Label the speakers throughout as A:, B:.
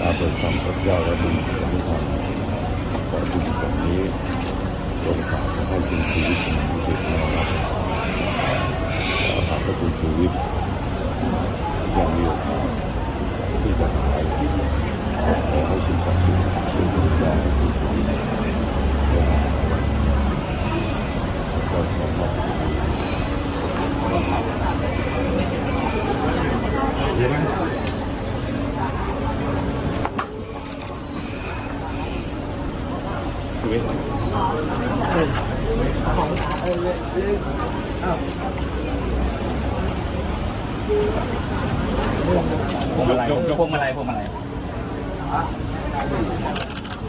A: ตามประธรรมพระเจ้าและบุญของท่านขอบุญแบบนี้จงฝากให้เป็นชีวิตของผู้ที่เรารักขอหากพระคุณชีวิตยังมีโอกาสที่จะหายขอให้สิ่งศักดิ์สิทธิ์ช่วยดูแลคุณชีวิตได้หายก็ขอมอบสิ่งนี้
B: พวงมาลัย พวงมาลัยพวงมาลัย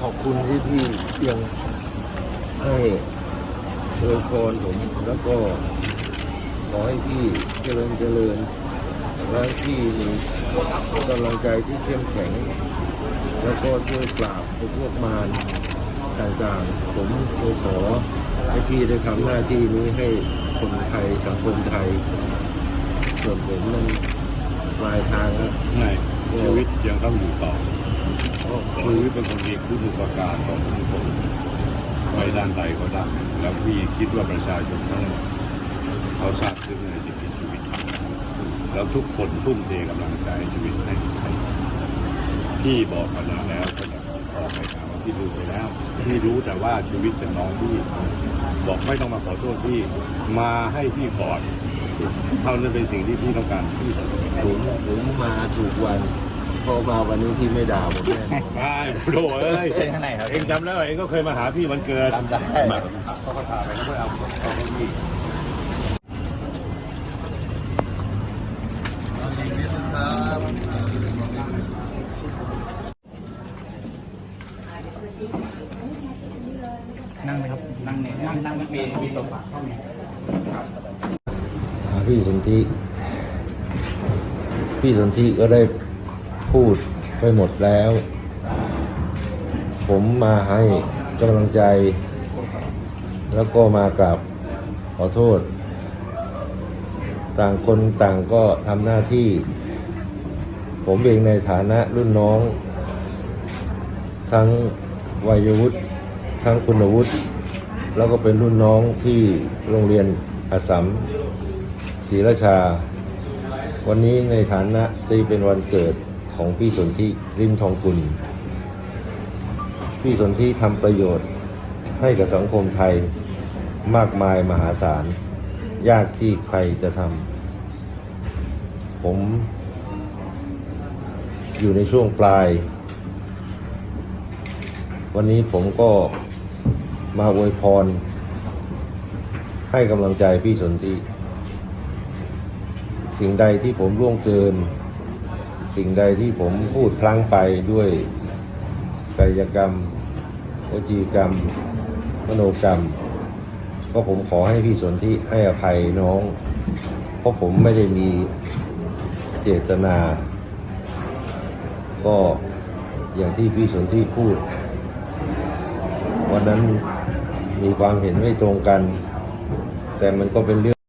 A: ขอบคุณที่พี่ยังให้อวยพรผมแล้วก็ขอให้พี่เจริญเจริญและให้พี่มีกำลังใจที่เข้มแข็ง แล้วก็ช่วยปราบไอ้พวกมารต่างๆ ผมเลยขอให้พี่ได้ทำหน้าที่นี้ให้คนไทยสังคมไทยส่วนผมนั้นปลายทางแล้ว
C: ไม่ ชีวิตยังต้องอยู่ต่อชีวิตเป็นคนดีผู้ถูปการต่อทุกคนไปด้านใดก็ได้แล้วพี่คิดว่าประชาชนทั้งหมดเขาทราบซึ้งในสิ่งที่ชีวิตแล้วทุกคนทุ่มเทกำลังใจชีวิตให้พี่บอกมานานแล้วก็จะออกไปถามว่าพี่ดูไปแล้วพี่รู้แต่ว่าชีวิตเป็นน้องพี่บอกไม่ต้องมาขอโทษพี่มาให้พี่กอด เท่านั้นเป็นสิ่งที่พี่ต้องการที่สุด
A: ผมผมมาถูกวันพอมาวันนี้พี่ไม่ด่าผมแน่นอน
C: ไม่โดเอ้ย
B: เชิญข้างในครับ
C: เองจำได้ว่าเองก็เคยมาหาพี่วันเกิด
B: จำได้
C: มาเขาก็พาไปแล้วก็เอาเอาไปพี่
B: นั่งไหมครับ นั่งเนี่ยนั่งนั่งมีมีโซฟาเข้าเนี่ย
A: หา พี่สนธิพี่สนธิก็ได้พูดไปหมดแล้ว ผมมาให้กำลังใจ แล้วก็มากราบขอโทษ ต่างคนต่างก็ทำหน้าที่ ผมเองในฐานะรุ่นน้อง ทั้งวัยวุฒิทั้งคุณวุฒิแล้วก็เป็นรุ่นน้องที่โรงเรียนอาสัม ศรีราชา วันนี้ในฐานะที่เป็นวันเกิดของพี่สนธิริมทองกุลพี่สนธิทำประโยชน์ให้กับสังคมไทยมากมายมหาศาล ยากที่ใครจะทำผม อยู่ในช่วงปลาย วันนี้ผมก็มาอวยพร ให้กำลังใจพี่สนธิ สิ่งใดที่ผมร่วงเกิน สิ่งใดที่ผมพูดพลั้งไปด้วยกายกรรมวจีกรรม มโนกรรม ก็ผมขอให้พี่สนธิให้อภัยน้อง เพราะผมไม่ได้มีเจตนา ก็อย่างที่พี่สนธิพูด วันนั้นมีความเห็นไม่ตรงกัน แต่มันก็เป็นเรื่อง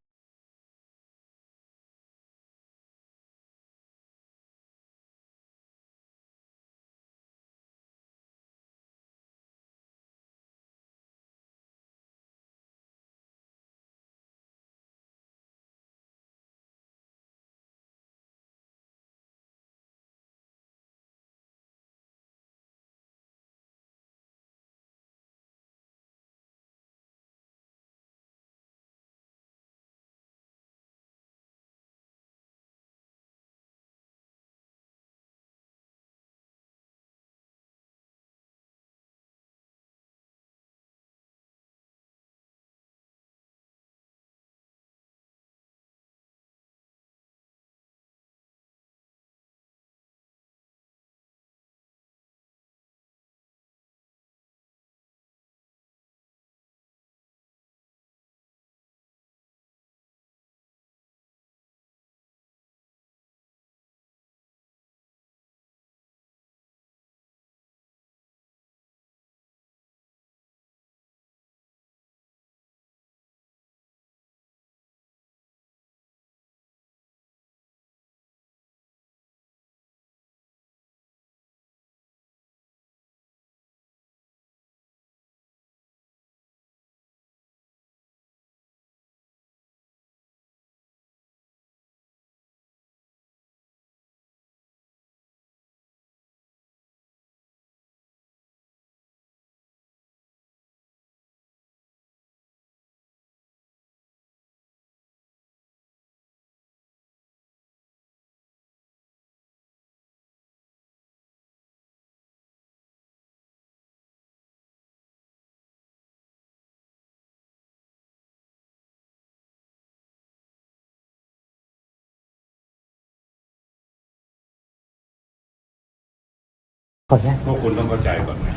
D: ขออนุญาต
C: พวกคุณต้องเข้าใจก่อนนะ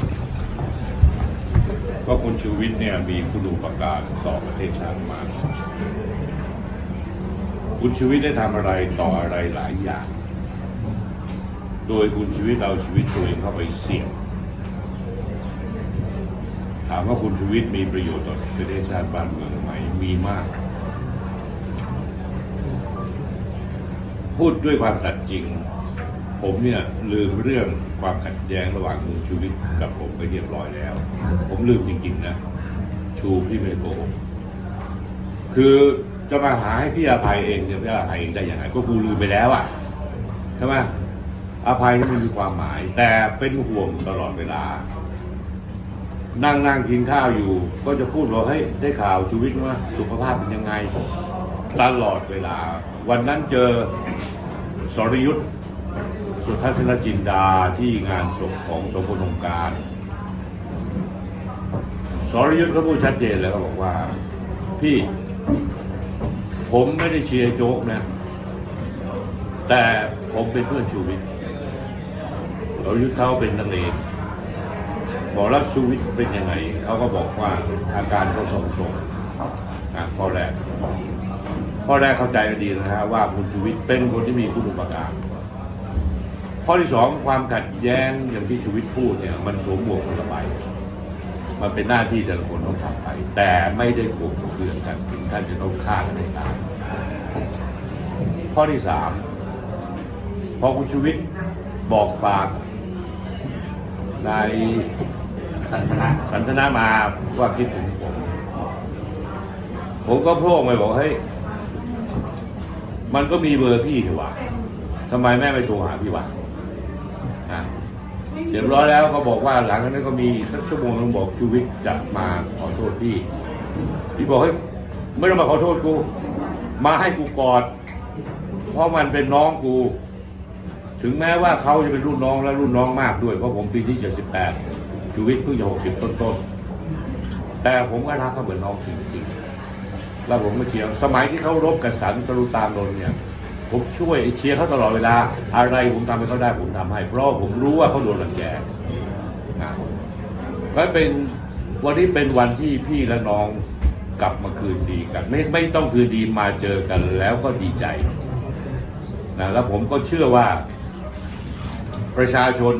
C: ว่าคุณชูวิทย์เนี่ยมีคุณูปการต่อประเทศชาติมากคุณชูวิทย์ได้ทำอะไรต่ออะไรหลายอย่าง โดยคุณชูวิทย์เอาชีวิตตัวเองเข้าไปเสี่ยง ถามว่าคุณชูวิทย์มีประโยชน์ต่อประเทศชาติบ้านเมืองไหมมีมาก พูดด้วยความสัตย์จริง ผมเนี่ยลืมเรื่องความขัดแย้งระหว่างคุณชูวิทย์กับผมไปเรียบร้อยแล้ว ผมลืมจริงๆนะ ชูพี่ไม่โกหกคือจะมาหาให้พี่อภัยเองเนี่ยพี่อภัยเองได้ยังไงก็กูลืมไปแล้วอะใช่ไหมอภัยนี่มันมีความหมาย แต่เป็นห่วงตลอดเวลา นั่งนั่งกินข้าวอยู่ ก็จะพูดว่าเฮ้ยได้ข่าวชูวิทย์ว่าสุขภาพเป็นยังไง ตลอดเวลา วันนั้นเจอสรยุทธ์ สุทัศนจินดาที่งานศพของสมพลองการสรยุทธ์เขาพูดชัดเจนแล้วก็บอกว่า พี่ผมไม่ได้เชียร์โจ๊กนะ แต่ผมเป็นเพื่อนชูวิทย์สรยุทธเขาเป็นนักเลงบอกแล้วชูวิทย์เป็นยังไงเขาก็บอกว่าอาการเขาส่งสงอะข้อแรกข้อแรกเข้าใจกันดีนะฮะว่าคุณชูวิทย์เป็นคนที่มีคุณอุปการ ข้อที่สองความขัดแย้งอย่างที่ชูวิทย์พูดเนี่ยมันสวมหมวกคนละใบมันเป็นหน้าที่แต่ละคนต้องทำไป แต่ไม่ได้ข่มเคืองกันถึงท่านจะต้องฆ่ากันในตายข้อที่สามพอคุณชูวิทย์บอกฝากนาย
B: สันทนะ
C: สันทนามาว่าคิดถึงผม ผมก็โพร่งไปบอกเฮ้ยมันก็มีเบอร์พี่ดีว่าทำไมแม่ไม่โทรหาพี่วะอะ เรียบร้อยแล้วเขาบอกว่าหลังจากนั้นก็มีสักชั่วโมงนึงบอกชูวิทย์จะมาขอโทษพี่ พี่บอกเฮ้ยไม่ต้องมาขอโทษกู มาให้กูกอด เพราะมันเป็นน้องกู ถึงแม้ว่าเขาจะเป็นรุ่นน้องและรุ่นน้องมากด้วย เพราะผมปีที่78ชีวิตเพิ่งจะ60 ต้นๆ แต่ผมก็รักเขาเหมือนน้องจริงๆ แล้วผมก็เชียร์สมัยที่เขารบกับสันสรุตานนเนี่ย ผมช่วยเชียร์เขาตลอดเวลา อะไรผมทำให้เขาได้ผมทำให้ เพราะผมรู้ว่าเขาโดนรังแกนะมันเป็นวันนี้เป็นวันที่พี่และน้องกลับมาคืนดีกัน ไม่ไม่ต้องคืนดีมาเจอกันแล้วก็ดีใจนะแล้วผมก็เชื่อว่า ประชาชน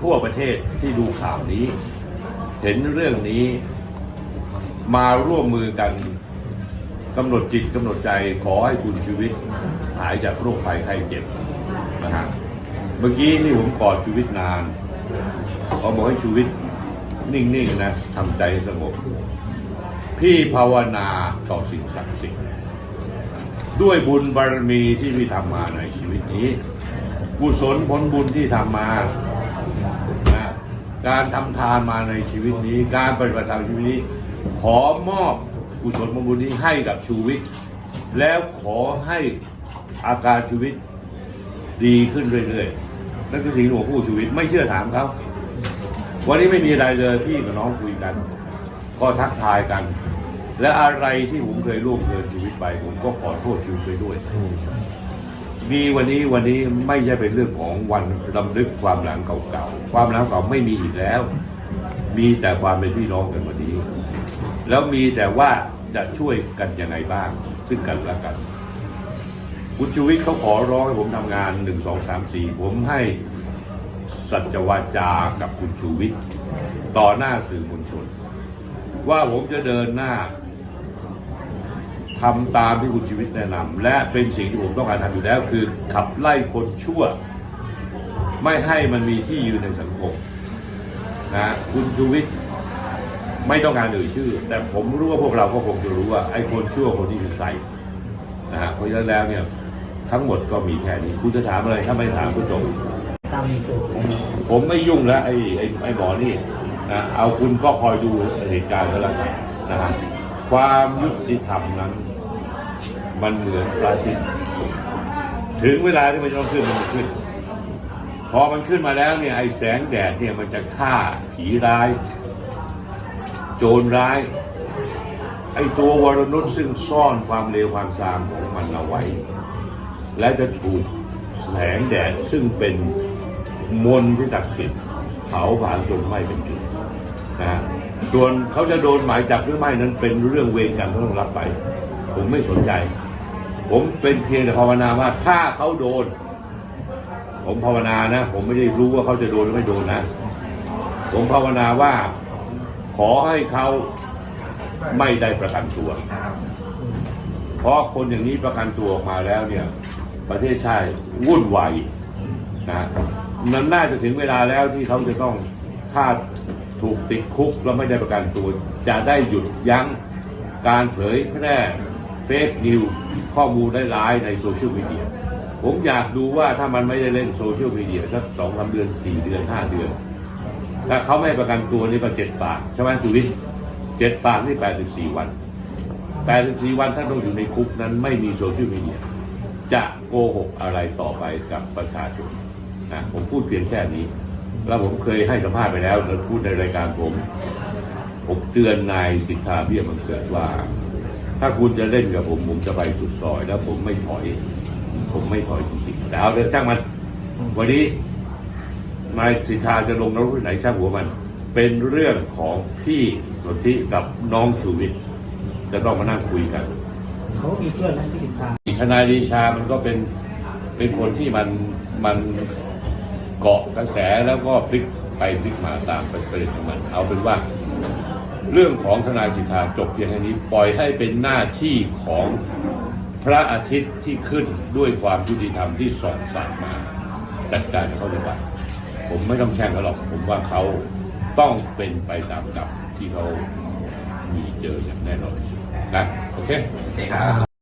C: ทั่วประเทศที่ดูข่าวนี้ เห็นเรื่องนี้มาร่วมมือกัน กำหนดจิตกำหนดใจขอให้คุณชีวิตหายจากโรคภัยไข้เจ็บนะฮะเมื่อกี้นี่ผมกอดชีวิตนานพอบอกให้ชีวิตนิ่งๆนะทำใจสงบ พี่ภาวนาต่อสิ่งศักดิ์สิทธิ์ด้วยบุญบารมีที่พี่ทำมาในชีวิตนี้ กุศลผลบุญที่ทำมานะการทำทานมาในชีวิตนี้ การปฏิบัติธรรมชีวิตนี้ ขอมอบ กุศลบุญนี้ให้กับชูวิทย์แล้วขอให้อาการชีวิตดีขึ้นเรื่อยๆนั่นคือสิ่งที่ผมพูดชูวิทย์ไม่เชื่อถามเขาวันนี้ไม่มีอะไรเลยพี่กับน้องคุยกัน ก็ทักทายกัน และอะไรที่ผมเคยร่วมเกินชีวิตไปผมก็ขอโทษชีวิตไปด้วยมีวันนี้วันนี้ไม่ใช่เป็นเรื่องของวันรำลึกความหลังเก่าๆ ความหลังเก่าไม่มีอีกแล้ว มีแต่ความเป็นพี่น้องกันวันนี้ แล้วมีแต่ว่าจะช่วยกันยังไงบ้าง ซึ่งกันและกันคุณชูวิทย์เขาขอร้องให้ผมทำงานหนึ่งสองสามสี่ผมให้สัจวาจากับคุณชูวิทย์ต่อหน้าสื่อมวลชน ว่าผมจะเดินหน้าทำตามที่คุณชีวิตแนะนำและเป็นสิ่งที่ผมต้องการทำอยู่แล้ว คือขับไล่คนชั่ว ไม่ให้มันมีที่ยืนในสังคมนะคุณชูวิทย์ ไม่ต้องการเอ่ยชื่อ แต่ผมรู้ว่าพวกเราก็คงจะรู้ว่าไอ้คนชั่วคนนี้คือใครนะฮะเพราะฉะนั้นแล้วเนี่ยทั้งหมดก็มีแค่นี้คุณจะถามอะไรถ้าไม่ถามก็จบ
D: ตาม
C: ผมไม่ยุ่งแล้วไอ้ไอ้ไอ้หมอนี่นะเอาคุณก็คอยดูเหตุการณ์ก็แล้วกันนะฮะความยุติธรรมนั้น มันเหมือนพระอาทิตย์ถึงเวลาที่มันจะต้องขึ้นมันจะขึ้น พอมันขึ้นมาแล้วเนี่ยไอ้แสงแดดเนี่ยมันจะฆ่าผีร้าย โจรร้าย ไอ้ตัววรนุชซึ่งซ่อนความเลวความซามของมันเอาไว้ และจะถูกแสงแดดซึ่งเป็นมนที่ศักดิ์สิทธิ์เผาผลาญจนไหม้เป็นจุดนะส่วนเขาจะโดนหมายจับหรือไม่นั้นเป็นเรื่องเวรกรรมเขาต้องรับไป ผมไม่สนใจ ผมเป็นเพียงแต่ภาวนาว่าถ้าเขาโดน ผมภาวนานะ ผมไม่ได้รู้ว่าเขาจะโดนหรือไม่โดนนะ ผมภาวนาว่า ขอให้เขาไม่ได้ประกันตัว เพราะคนอย่างนี้ประกันตัวออกมาแล้วเนี่ย ประเทศชาติวุ่นวายนะมันน่าจะถึงเวลาแล้วที่เขาจะต้องถ้าถูกติดคุกแล้วไม่ได้ประกันตัว จะได้หยุดยั้งการเผยแพร่เฟกนิวข้อมูลร้ายในโซเชียลมีเดีย ผมอยากดูว่าถ้ามันไม่ได้เล่นโซเชียลมีเดียสักสองสามเดือนสี่เดือนห้าเดือน ถ้าเขาไม่ประกันตัวนี่ก็เจ็ดฝากใช่ไหมสุวิทย์เจ็ดฝากนี่แปดสิบสี่วันแปดสิบสี่วันท่านต้องอยู่ในคุกนั้นไม่มีโซเชียลมีเดียจะโกหกอะไรต่อไปกับประชาชนนะผมพูดเพียงแค่นี้ แล้วผมเคยให้สัมภาษณ์ไปแล้วแล้วพูดในรายการผม ผมเตือนนายสิทธาเบี้ยบังเกิดว่า ถ้าคุณจะเล่นกับผมผมจะไปสุดซอย แล้วผมไม่ถอย ผมไม่ถอยจริงๆแต่เอาเถอะช่างมันวันนี้ นายสิทธาจะลงนรกที่ไหนช่างหัวมัน เป็นเรื่องของพี่สนธิกับน้องชูวิทย์จะต้องมานั่งคุยกัน
D: เขามีเพื่อนทั้งที่สิบทาง
C: ทนายดีชามันก็เป็นเป็นคนที่มันมันเกาะกระแสแล้วก็พลิกไปพลิกมาตามประเด็นของมัน เอาเป็นว่า เรื่องของทนายสิทธาจบเพียงแค่นี้ปล่อยให้เป็นหน้าที่ของพระอาทิตย์ที่ขึ้นด้วยความยุติธรรมที่ส่องสางมาจัดการเขาเลยว่า ผมไม่ต้องแช่งเขาหรอก ผมว่าเขาต้องเป็นไปตามกับที่เขามีเจออย่างแน่นอนนะโอเค
B: โอเคครับ